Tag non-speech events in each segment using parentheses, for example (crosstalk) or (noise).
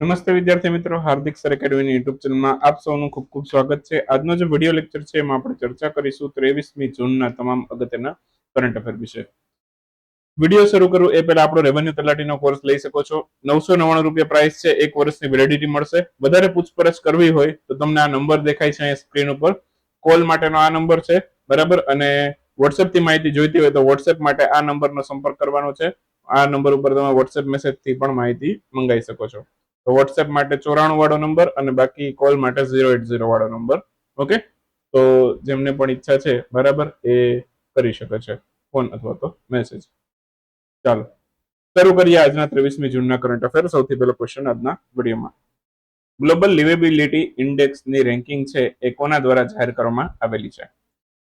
નમસ્તે વિદ્યાર્થી મિત્રો, હાર્દિક સર એકેડમીની યુટ્યુબ ચેનલમાં આપ સૌનું ખૂબ ખૂબ સ્વાગત છે. આજનો જે વીડિયો લેક્ચર છે એમાં આપણે ચર્ચા કરીશું ત્રેવીસમી જૂનના તમામ અગત્યના કરંટ અફેર વિશે. વીડિયો શરૂ કરું, એ પહેલા આપણો રેવન્યુ તલાટીનો કોર્સ લઈ શકો છો. નવસો નવ્વાણું રૂપિયા પ્રાઇસ છે, એક વર્ષની વેલિડિટી મળશે. વધારે પૂછપરછ કરવી હોય તો તમને આ નંબર દેખાય છે અહીંયા સ્ક્રીન ઉપર. કોલ માટેનો આ નંબર છે, બરાબર? અને વોટ્સએપથી માહિતી જોઈતી હોય તો વોટ્સએપ માટે આ નંબરનો સંપર્ક કરવાનો છે. આ નંબર ઉપર તમે વોટ્સએપ મેસેજથી પણ માહિતી મંગાવી શકો છો. તો વોટ્સએપ માટે ચોરાણું વાળો નંબર અને બાકી કોલ માટે ઝીરો એટ ઝીરો વાળો નંબર ઓકે તો જેમને પણ ઈચ્છા છે, બરાબર, એ કરી શકે છે. ફોન અથવા તો મેસેજ ચાલો. શરૂ કરીએ આજના ત્રેવીસમી જૂનના કરંટ અફેર સૌથી પહેલો ક્વેશ્ચન આજના વિડીયોમાં. ગ્લોબલ લિવેબિલિટી ઇન્ડેક્સની રેન્કિંગ છે એ કોના દ્વારા જાહેર કરવામાં આવેલી છે?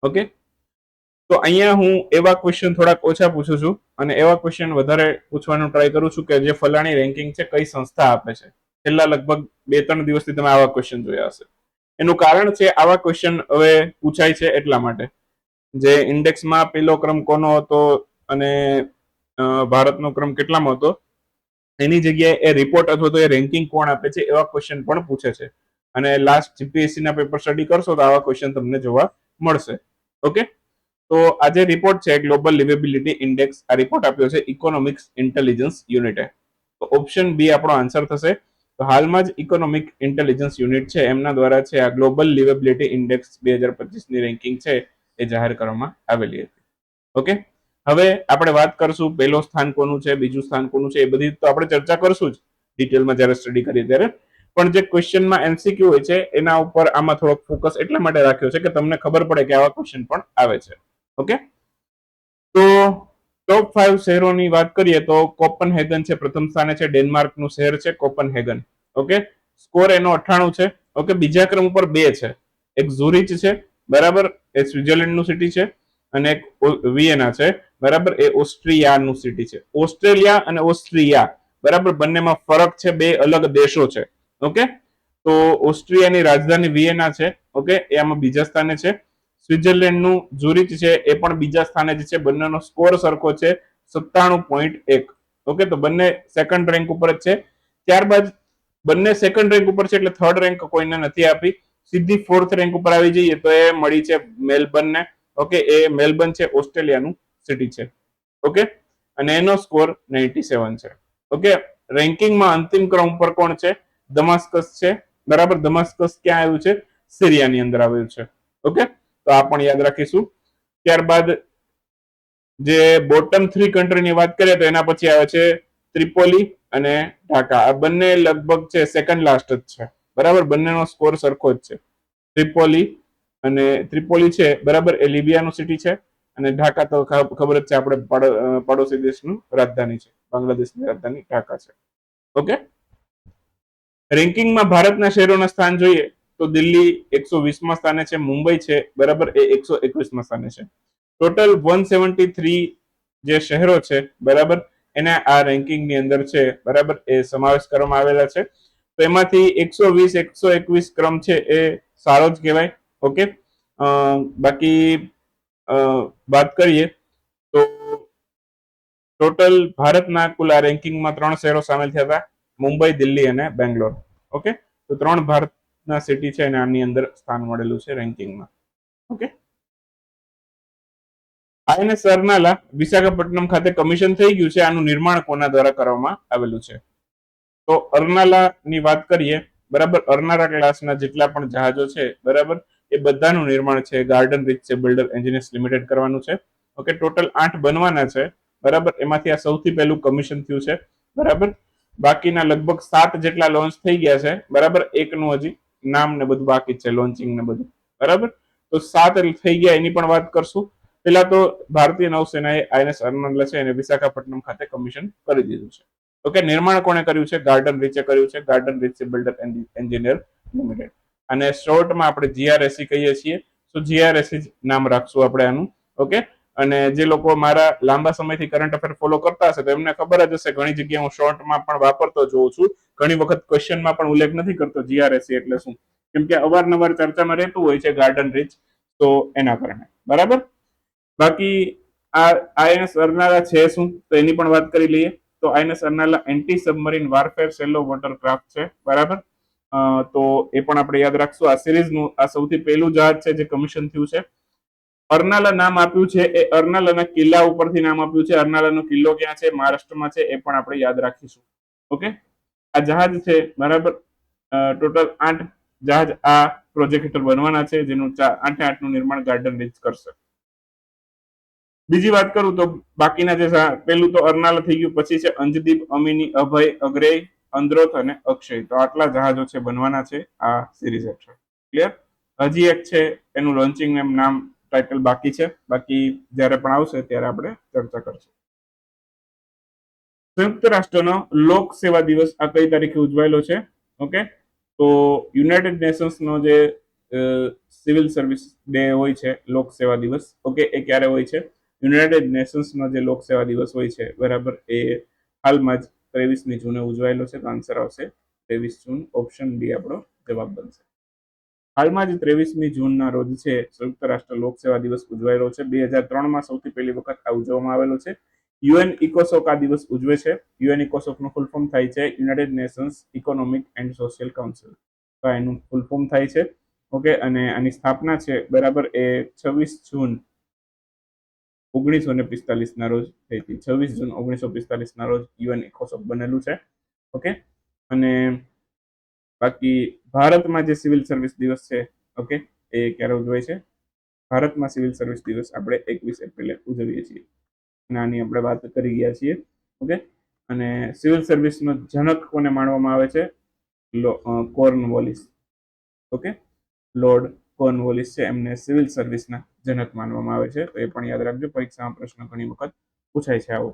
ઓકે તો અહીંયા હું એવા ક્વેશ્ચન થોડાક ઓછા પૂછું છું અને એવા ક્વેશ્ચન વધારે પૂછવાનું ટ્રાય કરું છું કે જે ફલાણી રેન્કિંગ છે, કઈ સંસ્થા આપે છે. છેલ્લા લગભગ બે ત્રણ દિવસથી તમે આવા ક્વેશ્ચન જોયા હશે. એનું કારણ છે, આવા ક્વેશ્ચન હવે પૂછાય છે એટલા માટે. જે ઇન્ડેક્સમાં પેલો ક્રમ કોનો હતો અને ભારતનો ક્રમ કેટલામાં હતો, એની જગ્યાએ એ રિપોર્ટ અથવા તો એ રેન્કિંગ કોણ આપે છે એવા ક્વેશ્ચન પણ પૂછે છે. અને લાસ્ટ જીપીએસસી ના પેપર સ્ટડી કરશો તો આવા ક્વેશ્ચન તમને જોવા મળશે. ઓકે તો આ જે રિપોર્ટ છે ગ્લોબલ લિવેબિલિટી ઇન્ડેક્સ આ રિપોર્ટ આપ્યો છે ઇકોનોમિક્સ ઇન્ટેલિજન્સ યુનિટે તો ઓપ્શન બી આપણો આન્સર થશે. તો હાલમાં જ ઇકોનોમિક ઇન્ટેલિજન્સ યુનિટ છે, એમના દ્વારા છે આ ગ્લોબલ લિવેબિલિટી ઇન્ડેક્સ બે હજાર પચીસની રેન્કિંગ છે, એ જાહેર કરવામાં આવેલી હતી. ઓકે? હવે આપણે વાત કરશું પહેલો સ્થાન કોનું છે, બીજું સ્થાન કોનું છે, એ બધી તો આપણે ચર્ચા કરશું જ ડિટેલમાં જ્યારે સ્ટડી કરીએ ત્યારે. પણ જે ક્વેશ્ચનમાં એમસીક્યુ હોય છે, એના ઉપર આમાં થોડોક ફોકસ એટલા માટે રાખ્યો છે કે તમને ખબર પડે કે આવા ક્વેશ્ચન પણ આવે છે. ઓકે? તો ટોપ ફાઈવ શહેરોની વાત કરીએ તો કોપનહેગન છે, પ્રથમ સ્થાને છે, ડેનમાર્કનું શહેર છે, કોપનહેગન. ઓકે? સ્કોર એનો અઠ્ઠાણું છે. ઓકે? બીજા ક્રમ ઉપર બે છે. એક ઝુરિચ છે, બરાબર? એ સ્વિટરલેન્ડનું સિટી છે અને એક વિયેના છે, બરાબર? એ ઓસ્ટ્રિયાનું સિટી છે. ઓસ્ટ્રેલિયા અને ઓસ્ટ્રિયા, બરાબર? બંનેમાં ફરક છે, બે અલગ દેશો છે. ઓકે? તો ઓસ્ટ્રિયાની રાજધાની વિયેના છે. ઓકે? એ આમાં બીજા સ્થાને છે. સ્વિટ્ઝરલેન્ડનું ઝુરિચ છે, એ પણ બીજા સ્થાને જ છે. બંનેનો સ્કોર સરખો છે, સત્તાણું પોઈન્ટ એક. ઓકે, તો બંને સેકન્ડ રેન્ક ઉપર જ છે. ત્યારબાદ બંને સેકન્ડ રેન્ક ઉપર છે, એટલે થર્ડ રેન્ક કોઈને નથી આપી. સીધી ફોર્થ રેન્ક ઉપર આવી જઈએ તો એ મળી છે મેલબર્નને. ઓકે, એ મેલબર્ન છે, ઓસ્ટ્રેલિયાનું સિટી છે. ઓકે, અને એનો સ્કોર નાઇન્ટી સેવન છે. ઓકે, રેન્કિંગમાં અંતિમ ક્રમ ઉપર કોણ છે? દમાસ્કસ છે. બરાબર, દમાસ્કસ ક્યાં આવ્યું છે? સિરિયાની અંદર આવ્યું છે. ઓકે તો આ પણ યાદ રાખીશું. ત્યારબાદ જે બોટમ થ્રી કન્ટ્રીની વાત કરીએ તો એના પછી આવે છે ત્રિપોલી અને ઢાકા. આ બંને લગભગ છે સેકન્ડ લાસ્ટ જ છે. બરાબર? બંનેનો સ્કોર સરખો જ છે. ત્રિપોલી અને ત્રિપોલી છે, બરાબર? એ લિબિયાનું સિટી છે અને ઢાકા તો ખબર જ છે આપણે પડોશી દેશનું રાજધાની છે. બાંગ્લાદેશની રાજધાની ઢાકા છે. ઓકે? રેન્કિંગમાં ભારતના શહેરોના સ્થાન જોઈએ. તો દિલ્હી એકસો વીસમાં સ્થાને છે, મુંબઈ છે, બરાબર, એ એકસો એકવીસમાં સ્થાને છે. ટોટલ વન સેવન્ટી થ્રી જે શહેરો છે, બરાબર, એને આ રેન્કિંગની અંદર છે, બરાબર, એ સમાવેશ કરવામાં આવેલા છે. તો એમાંથી એકસો વીસ, એકસો એકવીસ ક્રમ છે, એ સારો જ કહેવાય, ઓકે? બાકી વાત કરીએ, તો ટોટલ ભારતના કુલ આ રેન્કિંગમાં ત્રણ શહેરો સામેલ થયા હતા, મુંબઈ, દિલ્હી અને બેંગ્લોર, ઓકે? તો ત્રણ ભારતના સિટી છે અને આની અંદર સ્થાન મળેલું છે રેન્કિંગમાં. ઓકે આઈએનએસ અરનાલા વિશાખાપટ્ટનમ ખાતે કમિશન થઈ ગયું છે. આનું નિર્માણ કોના દ્વારા કરવામાં આવેલું છે? તો અરનાલાની વાત કરીએ, બરાબર? અરનાલા ક્લાસના જેટલા પણ જહાજો છે, બરાબર? એ બધાનું નિર્માણ છે. ગાર્ડન રીચ છે બિલ્ડર એન્જિનિયર્સ લિમિટેડ કરવાનું છે. ઓકે ટોટલ આઠ બનવાના છે, બરાબર? એમાંથી આ સૌથી પહેલું કમિશન થયું છે, બરાબર? બાકીના લગભગ સાત જેટલા લોન્ચ થઈ ગયા છે, બરાબર? એકનું હજી નામ ને બધું બાકી છે લોન્ચિંગ ને બધું. બરાબર? તો સાત થઈ ગયા, એની પણ વાત કરશું. પેલા તો ભારતીય નૌસેનાએ આઈએનએસ અરનાલા છે એને વિશાખાપટ્ટનમ ખાતે કમિશન કરી દીધું છે. ઓકે, નિર્માણ કોણે કર્યું છે? ગાર્ડન રીચે કર્યું છે. Garden Reach Builder Engineer Limited અને શોર્ટમાં આપણે જીઆરએસી કહીએ છીએ. તો જીઆરએસી નામ રાખશું આપણે આનું. ઓકે? અને જે લોકો મારા લાંબા સમયથી કરંટ અફેર ફોલો કરતા હશે, તો એમને ખબર જ હશે ઘણી જગ્યાએ હું શોર્ટમાં પણ વાપરતો જોઉં છું. ઘણી વખત ક્વેશ્ચનમાં પણ ઉલ્લેખ નથી કરતો જીઆરએસી એટલે શું? કેમ કે અવારનવાર ચર્ચામાં રહેતું હોય છે ગાર્ડન રીચ તો એના કારણે. બરાબર? બાકી આ આઈએનએસ અરનાલા છે શું? તો એની પણ વાત કરી લઈએ. તો INS Arnala anti submarine warfare shallow watercraft છે. બરાબર? તો એ પણ આપણે યાદ રાખશું. આ સિરીઝનું આ સૌથી પહેલું જહાજ છે જે કમિશન થયું છે. અર્નાલા નામ આપ્યું છે, એ અર્નાલાના કિલ્લા ઉપરથી નામ આપ્યું છે. અર્નાલાનો કિલ્લો ક્યાં છે? મહારાષ્ટ્રમાં છે, એ પણ આપણે યાદ રાખીશું. ઓકે? આ જહાજ છે, બરાબર? ટોટલ આઠ જહાજ આ પ્રોજેક્ટ બનવાના છે, જેનું આઠે આઠનું નિર્માણ ગાર્ડન રીચ કરશે. બીજી વાત કરું તો બાકીના જે પેલું તો અર્નાલા થઈ ગયું, પછી છે અંજદીપ, અમીની, અભય, અગ્રેય અંદ્રોથ અને અક્ષય. તો આટલા જહાજો છે, બનવાના છે આ સિરીઝ હેઠળ. ક્લિયર હજી એક છે, એનું લોન્ચિંગ નામ ટાઇટલ બાકી છે. બાકી જ્યારે પણ આવશે ત્યારે આપણે ચર્ચા કરશું. સંયુક્ત રાષ્ટ્રનો લોક સેવા દિવસ આ કઈ તારીખે ઉજવાયેલો છે? ઓકે? તો યુનાઇટેડ નેશન્સનો જે સિવિલ સર્વિસ ડે હોય છે, લોક સેવા દિવસ, ઓકે, એ ક્યારે હોય છે? યુનાઇટેડ નેશન્સનો જે લોક સેવા દિવસ હોય છે, બરાબર, એ હાલમાં જ ત્રેવીસમી જૂને ઉજવાયેલો છે, તો આન્સર આવશે ત્રેવીસ જૂન, ઓપ્શન ડી આપણો જવાબ બનશે. હાલમાં જ ત્રેવીસમી જૂનના રોજ છે, સંયુક્ત રાષ્ટ્ર લોકસેવા દિવસ ઉજવાયેલો છે. બે હજાર ત્રણમાં સૌથી પહેલી વખત આ ઉજવવામાં આવેલો છે. યુએન ઇકોસોક આ દિવસ ઉજવે છે. યુએન ઇકોસોકનું ફૂલ થાય છે. United Nations Economic and Social Council. તો એનું ફૂલ ફોર્મ થાય છે. ઓકે, અને આની સ્થાપના છે, બરાબર, એ છવ્વીસ જૂન ઓગણીસો ને પિસ્તાલીસના રોજ થઈ હતી. છવ્વીસ જૂન ઓગણીસો પિસ્તાલીસના રોજ યુએન ઇકોસોક બનેલું છે. ઓકે, અને બાકી ભારતમાં જે સિવિલ સર્વિસ દિવસ છે ઓકે એ ક્યારે ઉજવાય છે? ભારતમાં સિવિલ સર્વિસ દિવસ આપણે એકવીસ એપ્રિલે ઉજવીએ છીએ. અને આની આપણે વાત કરી ગયા છીએ ઓકે અને સિવિલ સર્વિસનો જનક કોને માનવામાં આવે છે? કોર્નવોલિસ ઓકે લોર્ડ કોર્નવોલિસ છે, એમને સિવિલ સર્વિસના જનક માનવામાં આવે છે. તો એ પણ યાદ રાખજો, પરીક્ષામાં પ્રશ્ન ઘણી વખત પૂછાય છે આવો.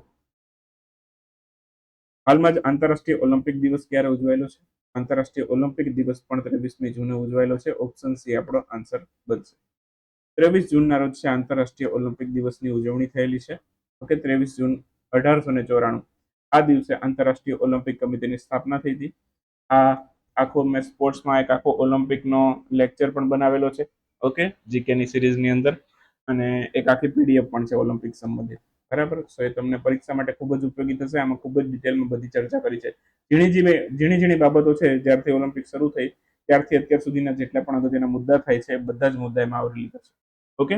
હાલમાં જ આંતરરાષ્ટ્રીય ઓલિમ્પિક દિવસ ક્યારે ઉજવાયેલો છે? આંતરરાષ્ટ્રીય ઓલિમ્પિક દિવસ પણ ત્રેવીસમી જૂને ઉજવાયેલો છે. ઓપ્શન સી આપણો આન્સર બનશે. ત્રેવીસ જૂનના રોજ છે આંતરરાષ્ટ્રીય ઓલિમ્પિક દિવસની ઉજવણી થયેલી છે. ઓકે, ત્રેવીસ જૂન અઢારસો ને ચોરાણું. આ દિવસે આંતરરાષ્ટ્રીય ઓલિમ્પિક કમિટીની સ્થાપના થઈ હતી. આ આખો મેં સ્પોર્ટ્સમાં એક આખો ઓલિમ્પિકનો લેક્ચર પણ બનાવેલો છે. ઓકે, જીકેની સિરીઝની અંદર. અને એક આખી પીડીએફ પણ છે ઓલિમ્પિક સંબંધિત. બરાબર? સો એ તમને પરીક્ષા માટે ખૂબ જ ઉપયોગી થશે. આમાં ખૂબ જ ડિટેલમાં બધી ચર્ચા કરી છે. ઝીણી ઝીણી ઝીણી ઝીણી બાબતો છે. જ્યારથી ઓલિમ્પિક શરૂ થઈ, ત્યારથી અત્યાર સુધીના જેટલા પણ અગત્યના મુદ્દા થાય છે. બધા જ મુદ્દા એમાં આવરી લીધા છે. ઓકે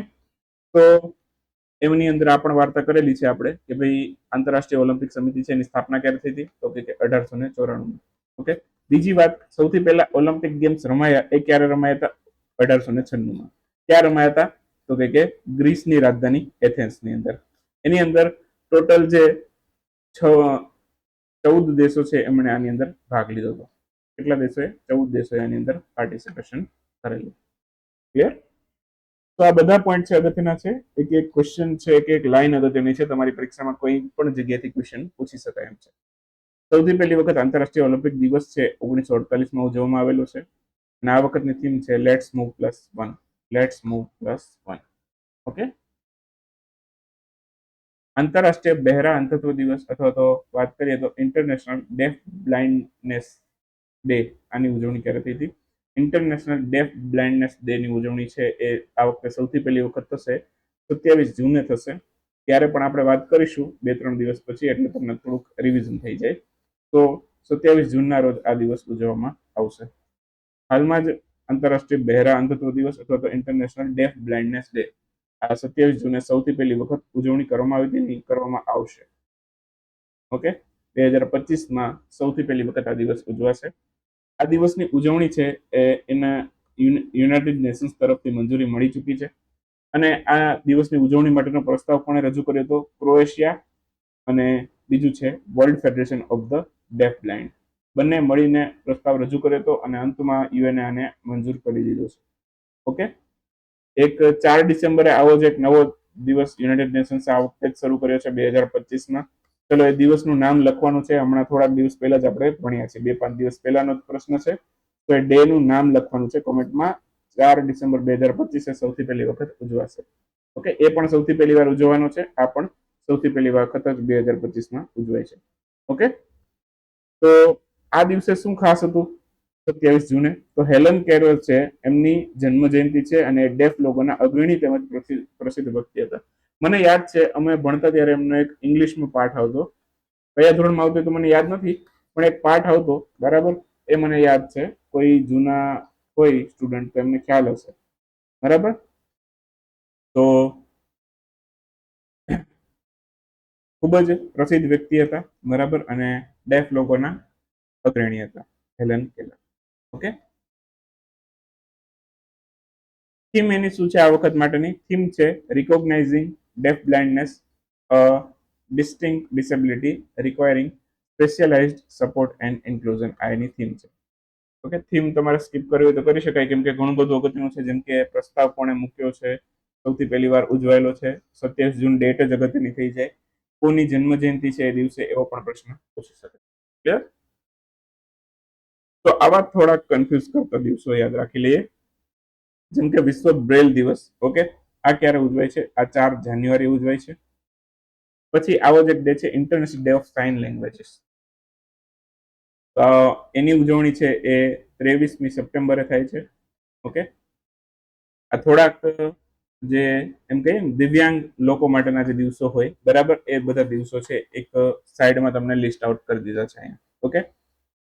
તો એમની અંદર આ પણ વાર્તા કરેલી છે આપણે કે ભાઈ આંતરરાષ્ટ્રીય ઓલિમ્પિક સમિતિ છે, એની સ્થાપના ક્યારે થઈ હતી? તો કે અઢારસો ને ચોરાણું ઓકે બીજી વાત, સૌથી પહેલા ઓલિમ્પિક ગેમ્સ રમાયા એ ક્યારે રમાયા હતા? અઢારસો ને છન્નુંમાં. ક્યાં રમાયા હતા? તો કે ગ્રીસની રાજધાની એથેન્સની અંદર. એની અંદર ટોટલ જે છ, ચૌદ દેશો છે એમણે આની અંદર ભાગ લીધો હતો. કેટલા દેશોએ ચૌદ દેશોએ આની અંદર પાર્ટિસિપેશન કરેલું. ક્લિયર તો આ બધા પોઈન્ટ છે અગત્યના છે. એક એક ક્વેશ્ચન છે, એક એક લાઈન અગત્યની છે. તમારી પરીક્ષામાં કોઈ પણ જગ્યાએથી ક્વેશ્ચન પૂછી શકાય એમ છે. સૌથી પહેલી વખત આંતરરાષ્ટ્રીય ઓલિમ્પિક દિવસ છે. ઓગણીસો અડતાલીસમાં ઉજવવામાં આવેલો છે. અને આ વખતની થીમ છે let's move plus one let's move plus one okay આંતરરાષ્ટ્રીય બહેરા અંતત્વ દિવસ અથવા તો વાત કરીએ તો ઇન્ટરનેશનલ ડેફ બ્લાઇન્ડનેસ ડે આની ઉજવણી ક્યારે થઈ હતી? ઇન્ટરનેશનલ ડેફ બ્લાઇન્ડનેસ ડેની ઉજવણી છે એ આ વખતે સૌથી પહેલી વખત થશે. સત્યાવીસ જૂને થશે. ત્યારે પણ આપણે વાત કરીશું બે ત્રણ દિવસ પછી એટલે તમને થોડુંક રિવિઝન થઈ જાય. તો સત્યાવીસ જૂનના રોજ આ દિવસ ઉજવવામાં આવશે. હાલમાં જ આંતરરાષ્ટ્રીય બહેરા અંધત્વ દિવસ અથવા તો ઇન્ટરનેશનલ ડેફ બ્લાઇન્ડનેસ ડે આ સત્યાવીસ જૂને સૌથી પહેલી વખત ઉજવણી કરવામાં આવી હતી કરવામાં આવશે. ઓકે? બે હજાર પચીસમાં સૌથી પહેલી વખત આ દિવસ ઉજવાશે. આ દિવસની ઉજવણી છે એ એના યુનાઇટેડ નેશન્સ તરફથી મંજૂરી મળી ચૂકી છે. અને આ દિવસની ઉજવણી માટેનો પ્રસ્તાવ કોણે રજૂ કર્યો હતો? ક્રોએશિયા અને બીજું છે World Federation of the Deaf Blind બંને મળીને પ્રસ્તાવ રજૂ કર્યો હતો અને અંતમાં યુએનએ આને મંજૂર કરી દીધો છે. ઓકે? એક ચાર ડિસેમ્બરે આવો જ એક નવો દિવસ યુનાઇટેડ નેશન્સ આ વખતે શરૂ કર્યો છે બે હજાર પચીસમાં. ચલો, એ દિવસનું નામ લખવાનું છે. હમણાં થોડાક દિવસ પહેલા જ આપણે ભણ્યા છે બે પાંચ દિવસ પહેલાનો પ્રશ્ન છે. તો એ ડે નું નામ લખવાનું છે કોમેન્ટમાં. ચાર ડિસેમ્બર બે હજાર પચીસે સૌથી પહેલી વખત ઉજવાશે. ઓકે, એ પણ સૌથી પહેલી વાર ઉજવવાનો છે. આ પણ સૌથી પહેલી વખત જ બે હજાર પચીસમાં ઉજવાય છે. ઓકે? તો આ દિવસે શું ખાસ હતું? સત્યાવીસ જૂને. તો હેલન કેરલ છે, એમની જન્મ જયંતિ છે અને ડેફ લોકોના અગ્રણી તેમજ પ્રસિદ્ધ પ્રસિદ્ધ વ્યક્તિ હતા. મને યાદ છે, અમે ભણતા ત્યારે એમનો એક ઇંગ્લિશમાં પાઠ આવતો. કયા ધોરણમાં આવતો તો મને યાદ નથી, પણ એક પાઠ આવતો, બરાબર? એ મને યાદ છે, કોઈ જૂના, કોઈ સ્ટુડન્ટ, તો એમને ખ્યાલ હશે. બરાબર? તો ખૂબ જ પ્રસિદ્ધ વ્યક્તિ હતા, બરાબર? અને ડેફ લોકોના અગ્રણી હતા, હેલન કેલર ઓકે? થીમ એની શું છે આ વખત માટેની? થીમ છે recognising deaf blindness a distinct disability requiring specialised support and inclusion આ એની થીમ છે. ઓકે? થીમ તમારે સ્કીપ કરવી હોય તો કરી શકાય, કેમ કે ઘણું બધું અગત્યનું છે. જેમ કે પ્રસ્તાવ કોણે મૂક્યો છે, સૌથી પહેલી વાર ઉજવાયેલો છે, સત્યાવીસ જૂન ડેટ જ અગત્યની થઈ જાય. કોની જન્મ જયંતિ છે એ દિવસે એવો પણ પ્રશ્ન પૂછી શકે ક્લિયર તો આવા થોડાક કન્ફ્યુઝ કરતા દિવસો યાદ રાખી લઈએ. જેમ કે વિશ્વ બ્રેલ દિવસ, ઓકે? આ ક્યારે ઉજવાય છે? આ ચાર જાન્યુઆરી ઉજવાય છે. પછી આવો જ એક ડે છે International Day of Sign Languages એની ઉજવણી છે એ ત્રેવીસમી સપ્ટેમ્બરે થાય છે, ઓકે? આ થોડાક, જે એમ કહીએ દિવ્યાંગ લોકો માટેના જે દિવસો હોય, બરાબર? એ બધા દિવસો છે, એક સાઈડમાં તમને લિસ્ટ આઉટ કરી દીધા છે અહીંયા, ઓકે?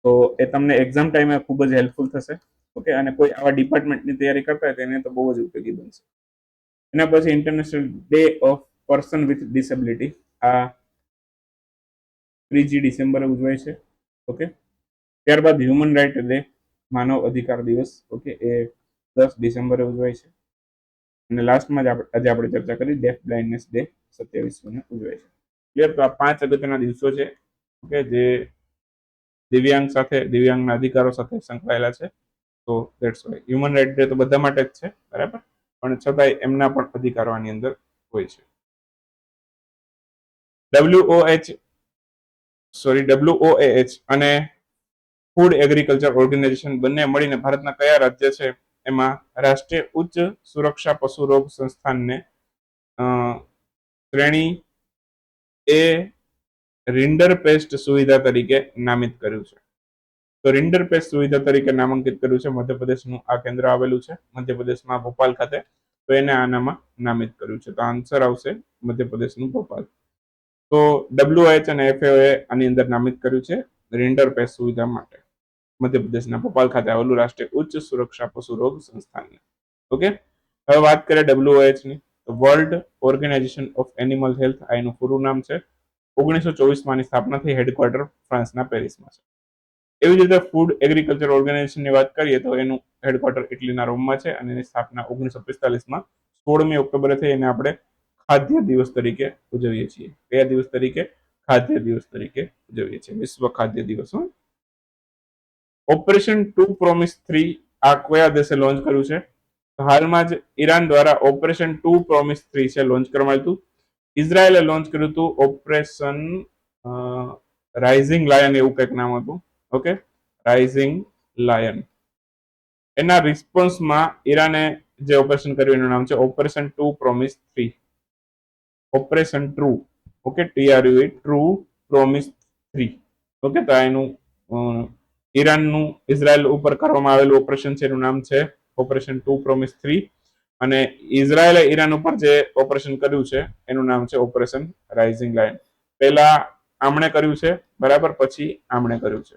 તો એ તમને એક્ઝામ ટાઈમે ખૂબ જ હેલ્પફુલ થશે. ઓકે, અને કોઈ આવા ડિપાર્ટમેન્ટની તૈયારી કરતા હોય તેને તો બહુ જ ઉપયોગી બનશે. એના પછી International Day of Person with Disability આ ત્રીજી ડિસેમ્બરે ઉજવાય છે. ઓકે, ત્યારબાદ હ્યુમન રાઇટ ડે માનવ અધિકાર દિવસ. ઓકે, એ દસ ડિસેમ્બરે ઉજવાય છે. અને લાસ્ટમાં જ આજે આપણે ચર્ચા કરી ડેફ બ્લાઇન્ડનેસ ડે સત્યાવીસ ઉજવાય છે. ક્લિયર તો આ પાંચ અગત્યના દિવસો છે. ઓકે, જે દિવ્યાંગ સાથે, દિવ્યાંગના અધિકારો સાથે સંકળાયેલા છે. તો that's why human right day તો બધા માટે જ છે, બરાબર? પણ છતાંય એમના પણ અધિકારો આની અંદર હોય છે. ડબ્લ્યુઓએચ સોરી ડબ્લ્યુઓએચ અને ફૂડ એગ્રીકલ્ચર ઓર્ગેનાઇઝેશન બંને મળીને ભારતના કયા રાજ્ય છે, એમાં રાષ્ટ્રીય ઉચ્ચ સુરક્ષા પશુ રોગ સંસ્થાનને શ્રેણી એ રિન્ડર પેસ્ટ સુવિધા તરીકે નામિત કર્યું છે. તો રિન્ડર પેસ્ટ સુવિધા તરીકે નામાંકિત કર્યું છે મધ્યપ્રદેશનું આ કેન્દ્ર આવેલું છે, મધ્યપ્રદેશમાં ભોપાલ ખાતે. તો એને આનામાં નામિત કર્યું છે. તો આન્સર આવશે મધ્યપ્રદેશનું ભોપાલ. તો ડબ્લ્યુએચ અને એફએઓ આની અંદર નામિત કર્યું છે રિન્ડર પેસ્ટ સુવિધા માટે. મધ્યપ્રદેશના ભોપાલ ખાતે આવેલું રાષ્ટ્રીય ઉચ્ચ સુરક્ષા પશુ રોગ સંસ્થાનને. ઓકે? હવે વાત કરીએ ડબ્લ્યુઓએચની world organisation of animal health આ એનું પૂરું નામ છે. ઓગણીસો ચોવીસમાં સ્થાપના થઈ હેડક્વાર્ટર ફ્રાન્સના પેરિસમાં છે. એવી જ રીતે ફૂડ એગ્રીકલ્ચર ઓર્ગેનાઇઝેશનની વાત કરીએ તો એનું હેડક્વાર્ટર ઇટલીના રોમમાં છે અને એની સ્થાપના ઓગણીસો પિસ્તાલીસમાં સોળમી ઓક્ટોબરે થઈ એને આપણે ખાદ્ય દિવસ તરીકે ઉજવીએ છીએ. કયા દિવસ તરીકે? ખાદ્ય દિવસ તરીકે ઉજવીએ છીએ. વિશ્વ ખાદ્ય દિવસ ઓપરેશન ટુ પ્રોમિસ થ્રી આ કયા દેશે લોન્ચ કર્યું છે? હાલમાં જ ઈરાન દ્વારા ઓપરેશન ટુ પ્રોમિસ થ્રી છે લોન્ચ કરવામાં આવ્યું હતું. ઇઝરાયેલે લોન્ચ કર્યું હતું ઓપરેશન રાઇઝિંગ લાયન એવું કંઈક નામ હતું. ઓકે? રાઇઝિંગ લાયન એના રિસ્પોન્સમાં ઈરાને જે ઓપરેશન કર્યું એનું નામ છે operation true promise three operation true okay? T R U true promise three okay? તો એનું ઈરાનનું, ઇઝરાયલ ઉપર કરવામાં આવેલું ઓપરેશન છે એનું નામ છે ઓપરેશન ટુ પ્રોમિસ થ્રી અને ઇઝરાયલે ઈરાન ઉપર જે ઓપરેશન કર્યું છે, એનું નામ છે ઓપરેશન રાઇઝિંગ લાયન પહેલા આમણે કર્યું છે, બરાબર, પછી આમણે કર્યું છે.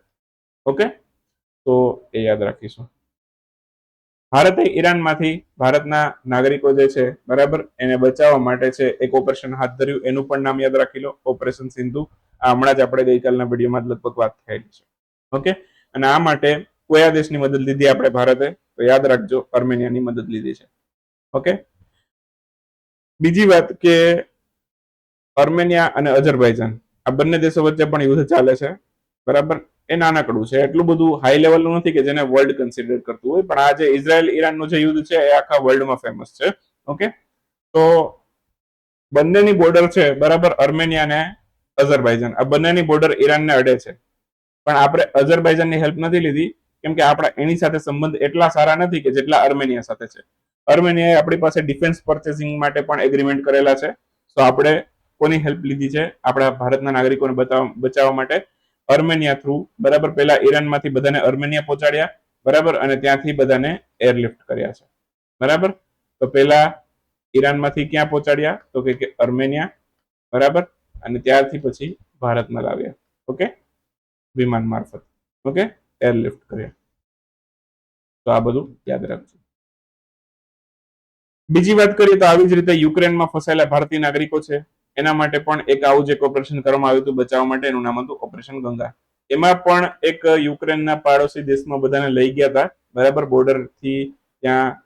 ઓકે? તો એ યાદ રાખીશું. ભારતે ઈરાનમાંથી ભારતના નાગરિકો જે છે, બરાબર, એને બચાવવા માટે છે, એક ઓપરેશન હાથ ધર્યું. એનું પણ નામ યાદ રાખી લો, ઓપરેશન સિંધુ. આ હમણાં જ આપણે ગઈકાલના વિડીયોમાં લગભગ વાત થયેલી છે. ઓકે? અને આ માટે કોયા દેશની મદદ લીધી આપણે ભારતે? તો યાદ રાખજો, અર્મેનિયાની મદદ લીધી છે. ઓકે? બીજી વાત કે અર્મેનિયા અને અઝરબાઈજાન આ બંને દેશો વચ્ચે પણ યુદ્ધ ચાલે છે. બરાબર? એ નાનકડું છે. એટલું બધું હાઈ લેવલનું નથી કે જેને વર્લ્ડ કન્સિડર કરતું હોય. પણ આ જે ઇઝરાયલ ઈરાનનું જે યુદ્ધ છે, એ આખા વર્લ્ડમાં ફેમસ છે. ઓકે? તો બંનેની બોર્ડર છે, બરાબર? અર્મેનિયા અને અઝરબાઈજાન આ બંનેની બોર્ડર ઈરાનને અડે છે. પણ આપણે અઝરબાઈજાનની હેલ્પ નથી લીધી. કેમ કે આપણા એની સાથે સંબંધ એટલા સારા નથી કે જેટલા અર્મેનિયા સાથે છે. અર્મેનિયાએ આપણી પાસે ડિફેન્સ પરચેસિંગ માટે પણ એગ્રીમેન્ટ કરેલા છે. તો આપણે કોની હેલ્પ લીધી છે? આપણા ભારતના નાગરિકોને બચાવવા માટે અર્મેનિયા થ્રુ બરાબર પહેલા ઈરાનમાંથી બધાને અર્મેનિયા પહોંચાડ્યા, બરાબર? અને ત્યાંથી બધાને એરલિફ્ટ કર્યા છે. બરાબર? તો પહેલા ઈરાનમાંથી ક્યાં પહોંચાડ્યા? તો કે અર્મેનિયા, બરાબર? અને ત્યારથી પછી ભારતમાં લાવ્યા. ઓકે? વિમાન મારફત. ઓકે? એરલિફ્ટ કર્યા તો આ બધું યાદ રાખજો. બીજી વાત કરીએ તો આવી જ રીતે યુક્રેનમાં ફસાયેલા ભારતીય નાગરિકો છે. એના માટે પણ એક આવું જ એક ઓપરેશન કરવામાં આવ્યું હતું, બચાવવા માટે. એનું નામ હતું ઓપરેશન ગંગા. એમાં પણ એક યુક્રેનના પાડોશી દેશમાં બધાને લઈ ગયા હતા. બરાબર બોર્ડરથી ત્યાં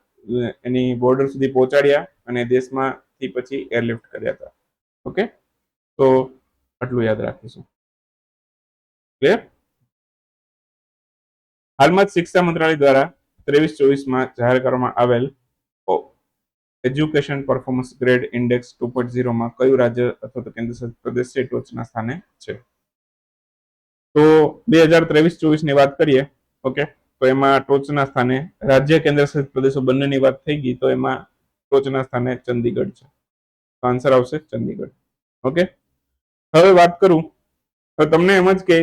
એની બોર્ડર સુધી પહોંચાડ્યા અને દેશમાંથી પછી એરલિફ્ટ કર્યા હતા. ઓકે? તો આટલું યાદ રાખીશું. ક્લિયર હાલમાં જ શિક્ષા મંત્રાલય દ્વારા ત્રેવીસ ચોવીસમાં જાહેર કરવામાં આવેલ education performance grade index two point ઝીરોમાં કયું રાજ્ય અથવા તો કેન્દ્ર શાસિત પ્રદેશ છે? ટોચના સ્થાને છે. તો બે હજાર ત્રેવીસ ચોવીસની વાત કરીએ, ઓકે? તો એમાં ટોચના સ્થાને રાજ્ય કેન્દ્ર શાસિત પ્રદેશો બંનેની વાત થઈ ગઈ, તો એમાં ટોચના સ્થાને ચંદીગઢ છે. તો આન્સર આવશે ચંદીગઢ, ઓકે? હવે વાત કરું, તો તમને એમ જ કે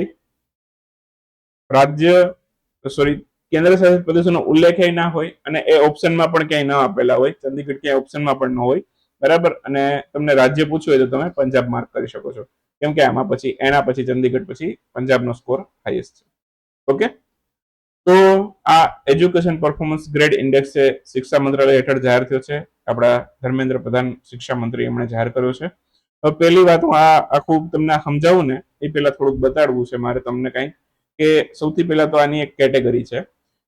રાજ્ય સોરી કેન્દ્ર શાસિત પ્રદેશોનો ઉલ્લેખ ના હોય અને એ ઓપ્શનમાં પણ ક્યાંય ન આપેલા હોય. ચંદીગઢ ક્યાંય ઓપ્શનમાં પણ ન હોય. બરાબર? અને તમને રાજ્ય પૂછવું હોય તો તમે પંજાબ માર્ક કરી શકો છો. કેમ કે આમાં પછી, એના પછી ચંદીગઢ પછી પંજાબનો સ્કોર હાઈએસ્ટ છે. ઓકે તો આ એજ્યુકેશન પરફોર્મન્સ ગ્રેડ ઇન્ડેક્સ છે, શિક્ષા મંત્રાલય હેઠળ જાહેર થયો છે. આપણા ધર્મેન્દ્ર પ્રધાન શિક્ષા મંત્રી એમણે જાહેર કર્યો છે. પહેલી વાત હું આ, આખું તમને સમજાવું ને, એ પહેલા થોડુંક બતાડવું છે. મારે તમને કંઈક કે સૌથી પહેલા તો આની એક કેટેગરી છે.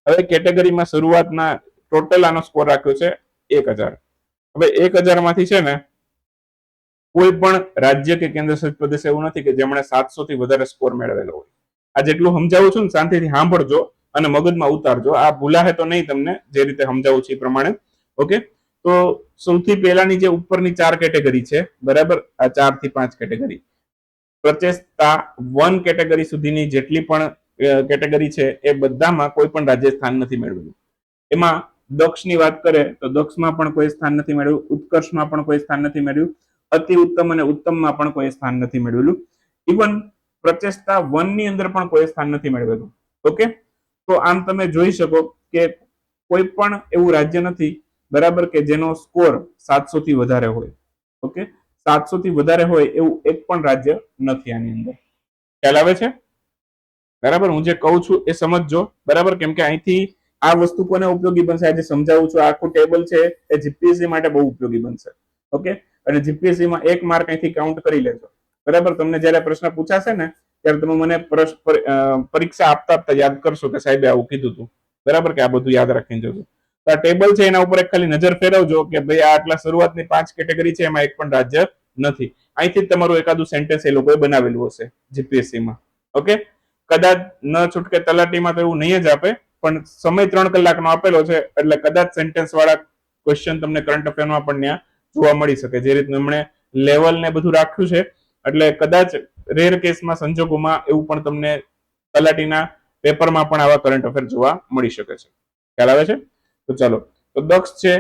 હવે કેટેગરીમાં શરૂઆતના ટોટલ આનો સ્કોર રાખ્યો છે એક હજાર. હવે એક હજારમાંથી છે ને, કોઈ પણ રાજ્ય કે કેન્દ્ર શાસિત પ્રદેશ એવું નથી કે જેમણે સાતસો થી વધારે સ્કોર મેળવેલો હોય. આ જેટલું સમજાવું છું ને, શાંતિથી સાંભળજો અને મગજમાં ઉતારજો. આ ભૂલાહે તો નહીં તમને જે રીતે સમજાવું છે એ પ્રમાણે. ઓકે? તો સૌથી પહેલાની જે ઉપરની ચાર કેટેગરી છે, બરાબર? આ ચારથી પાંચ કેટેગરી. પ્રચેસ્તા વન કેટેગરી સુધીની જેટલી પણ કેટેગરી છે, એ બધામાં કોઈ પણ રાજ્ય સ્થાન નથી મેળવેલું. એમાં દક્ષની વાત કરે તો દક્ષમાં પણ કોઈ સ્થાન નથી મેળવ્યું, ઉત્કર્ષમાં પણ કોઈ સ્થાન નથી મેળવ્યું, અતિ ઉત્તમ અને ઉત્તમમાં પણ કોઈ સ્થાન નથી મેળવેલું. ઇવન પ્રચેષ્ટા વનની અંદર પણ કોઈ સ્થાન નથી મેળવેલું. ઓકે તો આમ તમે જોઈ શકો કે કોઈ પણ એવું રાજ્ય નથી, બરાબર કે જેનો સ્કોર સાતસો થી વધારે હોય. ઓકે સાતસો થી વધારે હોય એવું એક પણ રાજ્ય નથી આની અંદર. ખ્યાલ આવે છે? બરાબર? હું જે કહું છું એ સમજજો. બરાબર? કેમ કે અહીંથી આ વસ્તુ કોને ઉપયોગી બનશે? આજે સમજાવું છું. આખું ટેબલ છે એ જીપીએસસી માટે બહુ ઉપયોગી બનશે. ઓકે અને જીપીએસસી માં એક માર્ક અહીંથી કાઉન્ટ કરી લેજો. બરાબર? તમને જયારે પ્રશ્ન પૂછાશે ને, ત્યારે તમે મને પરીક્ષા આપતા આપતા યાદ કરશો કે સાહેબે આવું કીધું હતું બરાબર? કે આ બધું યાદ રાખીને જજો. તો આ ટેબલ છે એના ઉપર એક ખાલી નજર ફેરવજો કે ભાઈ આ આટલા શરૂઆતની પાંચ કેટેગરી છે, એમાં એક પણ રાજ્ય નથી. અહીંથી તમારું એકાદું સેન્ટેન્સ એ લોકોએ બનાવેલું હશે જીપીએસસી માં. ઓકે કદાચ ન છૂટકે તલાટીમાં તો એવું નહીં જ આપે, પણ સમય ત્રણ કલાકનો આપેલો છે, એટલે કદાચ સેન્ટેન્સ વાળા ક્વેશ્ચન તમને કરંટ અફેરમાં પણ ત્યાં જોવા મળી શકે. જે રીતનું એમણે લેવલ ને બધું રાખ્યું છે, એટલે કદાચ રેર કેસમાં સંજોગોમાં એવું પણ તમને તલાટીના પેપરમાં પણ આવા કરંટ અફેર જોવા મળી શકે છે. ખ્યાલ આવે છે? તો ચાલો, તો દક્ષ છે,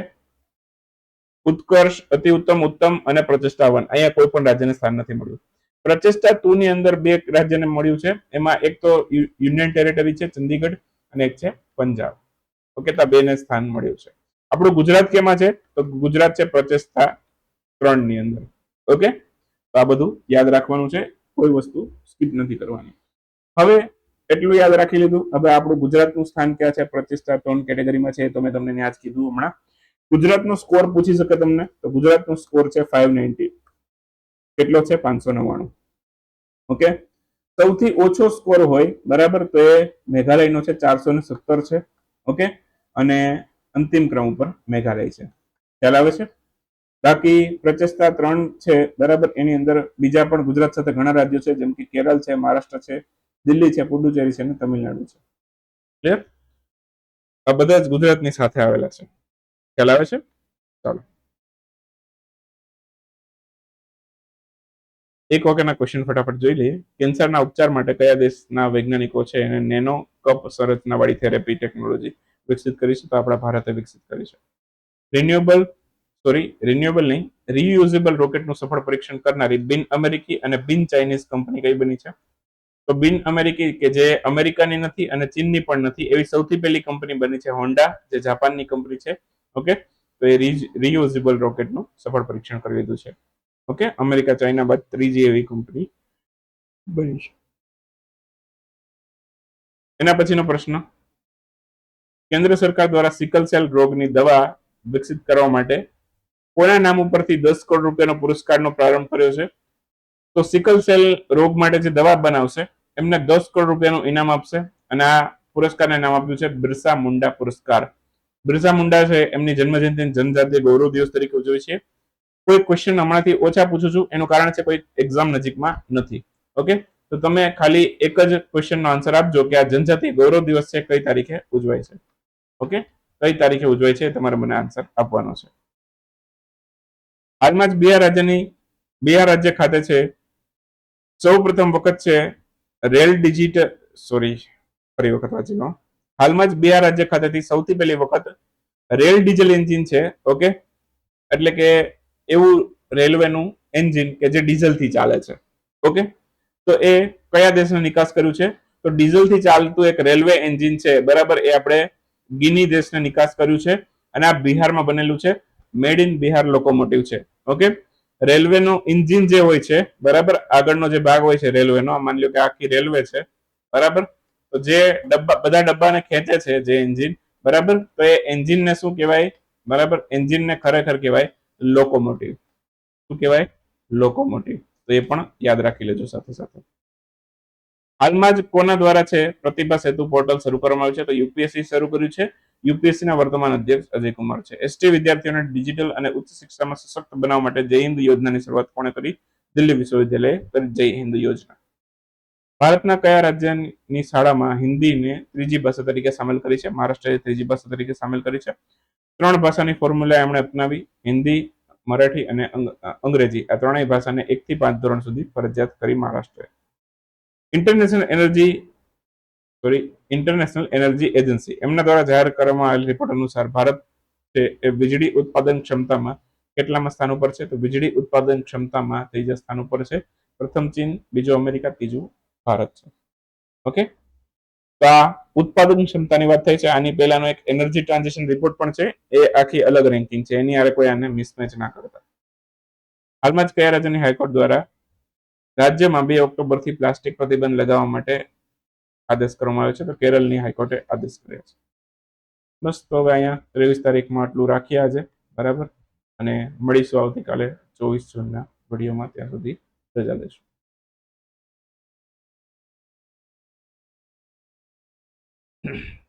ઉત્કર્ષ અતિ ઉત્તમ ઉત્તમ અને પ્રતિષ્ઠાવન. વન અહીંયા કોઈ પણ રાજ્યને સ્થાન નથી મળ્યું. પ્રચેષ્ટા ટુ ની અંદર બે રાજ્યને મળ્યું છે. એમાં એક તો યુનિયન ટેરેટરી છે ચંદીગઢ અને એક છે પંજાબ. ઓકે, તો બે ને સ્થાન મળ્યું છે. આપણું ગુજરાત કેમાં છે? તો ગુજરાત છે પ્રચેષ્ટા ત્રણની અંદર. ઓકે, તો આ બધું યાદ રાખવાનું છે. કોઈ વસ્તુ સ્કીપ નથી કરવાની. હવે એટલું યાદ રાખી લીધું. હવે આપણું ગુજરાતનું સ્થાન ક્યાં છે? પ્રતિષ્ઠા ત્રણ કેટેગરીમાં છે તો મેં તમને આજ કીધું હમણાં. ગુજરાતનો સ્કોર પૂછી શકે તમને? તો ગુજરાતનો સ્કોર છે ફાઈવ નાઇન્ટી કેટલો છે? પાંચસો નવ્વાણું. ઓકે? સૌથી ઓછો સ્કોર હોય, બરાબર? તો એ મેઘાલયનો છે, ચારસો ને સત્તર છે. ઓકે? અને અંતિમ ક્રમ ઉપર મેઘાલય છે. ખ્યાલ આવે છે? બાકી પ્રચેષ્ટા ત્રણ છે, બરાબર? એની અંદર બીજા પણ ગુજરાત સાથે ઘણા રાજ્યો છે, જેમ કે કેરળ છે, મહારાષ્ટ્ર છે, દિલ્હી છે, પુડુચેરી છે અને તમિલનાડુ છે. ક્લિયર આ બધા જ ગુજરાતની સાથે આવેલા છે. ખ્યાલ આવે છે? ચાલો. એક વાગ્યાના ક્વેશ્ચન ફટાફટ જોઈ લઈએ. કેન્સરના ઉપચાર માટે કયા દેશના વૈજ્ઞાનિકો છે એને નેનો કપ સંરચનાવાળી થેરેપી ટેકનોલોજી વિકસિત કરી છે? તો આપણા ભારતે વિકસિત કરી છે. રિન્યુએબલ સોરી રિન્યુએબલ નહીં રિયુઝેબલ રોકેટનું સફળ પરીક્ષણ કરનારી બિન અમેરિકી અને બિન ચાઇનીઝ કંપની કઈ બની છે? તો બિન અમેરિકી કે જે અમેરિકાની નથી અને ચીનની પણ નથી, એવી સૌથી પહેલી કંપની બની છે હોન્ડા, જે જાપાનની કંપની છે. ઓકે? તો એ રિયુઝેબલ રોકેટનું સફળ પરીક્ષણ કરી લીધું છે. ઓકે? અમેરિકા ચાઇના બાદ ત્રીજી એવી કંપની બની છે એના પછીનો પ્રશ્ન. કેન્દ્ર સરકાર દ્વારા સિકલ સેલ રોગની દવા વિકસિત કરવા માટે કોના નામ ઉપરથી દસ કરોડ રૂપિયાનો પુરસ્કારનો પ્રારંભ કર્યો છે? તો સિકલ સેલ રોગ માટે જે દવા બનાવશે એમને દસ કરોડ રૂપિયાનું ઇનામ આપશે અને આ પુરસ્કારને નામ આપ્યું છે બિરસા મુંડા પુરસ્કાર. બિરસા મુંડા છે એમની જન્મજયંતિ જનજાતિય ગૌરવ દિવસ તરીકે ઉજવે છે. કોઈ ક્વેશ્ચન હમણાંથી ઓછા પૂછું છું, એનું કારણ છે કોઈ એક્ઝામ નજીકમાં નથી. ઓકે તો તમે ખાલી એક જ ક્વેશ્ચનનો આન્સર આપજો કે આ જનજાતિ ગૌરવ દિવસ છે, કઈ તારીખે ઉજવાય છે? ઓકે કઈ તારીખે ઉજવાય છે તમારે મને આન્સર આપવાનો છે. હાલમાં જ બિહાર રાજ્યની, બિહાર રાજ્ય ખાતે છે સૌ પ્રથમ વખત છે રેલ ડિજિટ સોરી ફરી વખત વાંચી હાલમાં જ બિહાર રાજ્ય ખાતેથી સૌથી પહેલી વખત રેલ ડીઝલ એન્જિન છે ઓકે એટલે કે એવું રેલવેનું એન્જિન કે જે ડીઝલથી ચાલે છે. ઓકે? તો એ કયા દેશને નિકાસ કર્યું છે? તો ડીઝલથી ચાલતું એક રેલવે એન્જિન છે. બરાબર, એ આપણે ગિની દેશને નિકાસ કર્યું છે અને આ બિહારમાં બનેલું છે. મેડ ઇન બિહાર લોકોમોટિવ છે. ઓકે? રેલવેનું એન્જિન જે હોય છે, બરાબર, આગળનો જે ભાગ હોય છે રેલવેનો માની લો કે આખી રેલવે છે, બરાબર? તો જે ડબ્બા, બધા ડબ્બાને ખેંચે છે જે એન્જિન, બરાબર? તો એ એન્જિનને શું કહેવાય? બરાબર, એન્જિનને ખરેખર કહેવાય લોકોમોટિવ. શું કહેવાય? લોકોમોટિવ. તો એ પણ યાદ રાખી લેજો સાથે સાથે. હાલમાં જ કોના દ્વારા છે? પ્રતિભા સેતુ પોર્ટલ શરૂ કરવામાં આવ્યું છે. તો યુપીએસસી શરૂ કર્યું છે. યુપીએસસી ના વર્તમાન અધ્યક્ષ અજય કુમાર છે. એસટી વિદ્યાર્થીઓને ડિજિટલ અને ઉચ્ચ શિક્ષામાં સશક્ત બનાવવા માટે જય હિન્દ યોજનાની શરૂઆત કોણે કરી? દિલ્હી વિશ્વવિદ્યાલયે કરી જય હિન્દ યોજના. ભારતના કયા રાજ્યની શાળામાં હિન્દીને ત્રીજી ભાષા તરીકે સામેલ કરી છે? મહારાષ્ટ્રએ ત્રીજી ભાષા તરીકે સામેલ કરી છે. ત્રણ ભાષાની ફોર્મ્યુલા એમણે અપનાવી. હિન્દી, મરાઠી અને અંગ્રેજી. આ ત્રણેય ભાષાને એકથી પાંચ ધોરણ સુધી ફરજિયાત કરી મહારાષ્ટ્રે. International energy sorry international energy agency એમના દ્વારા જાહેર કરવામાં આવેલ રિપોર્ટ અનુસાર ભારત છે એ વીજળી ઉત્પાદન ક્ષમતામાં કેટલામાં સ્થાન ઉપર છે? તો વીજળી ઉત્પાદન ક્ષમતામાં ત્રીજા સ્થાન ઉપર છે. પ્રથમ ચીન, બીજો અમેરિકા, ત્રીજું ભારત છે. ઓકે તો આ ઉત્પાદન ક્ષમતાની વાત થઈ છે. આની પહેલાનો એક એનર્જી ટ્રાન્ઝેક્શન રિપોર્ટ પણ છે. એ આખી અલગ રેન્કિંગ છે. એની આરે કોઈ આને મિસમેચ ના કરતા. હાલમાં જ કયા રાજ્યની હાઈકોર્ટ દ્વારા રાજ્યમાં બે ઓક્ટોબરથી પ્લાસ્ટિક પ્રતિબંધ લગાવવા માટે આદેશ કરવામાં આવ્યો છે. તો કેરળની હાઈકોર્ટે આદેશ કર્યો છે. બસ, તો હવે અહીંયા ત્રેવીસ તારીખમાં આટલું રાખીએ આજે. બરાબર? અને મળીશું આવતીકાલે ચોવીસ જૂનના વિડીયોમાં. ત્યાં સુધી રજા લઈશું. mm (clears throat)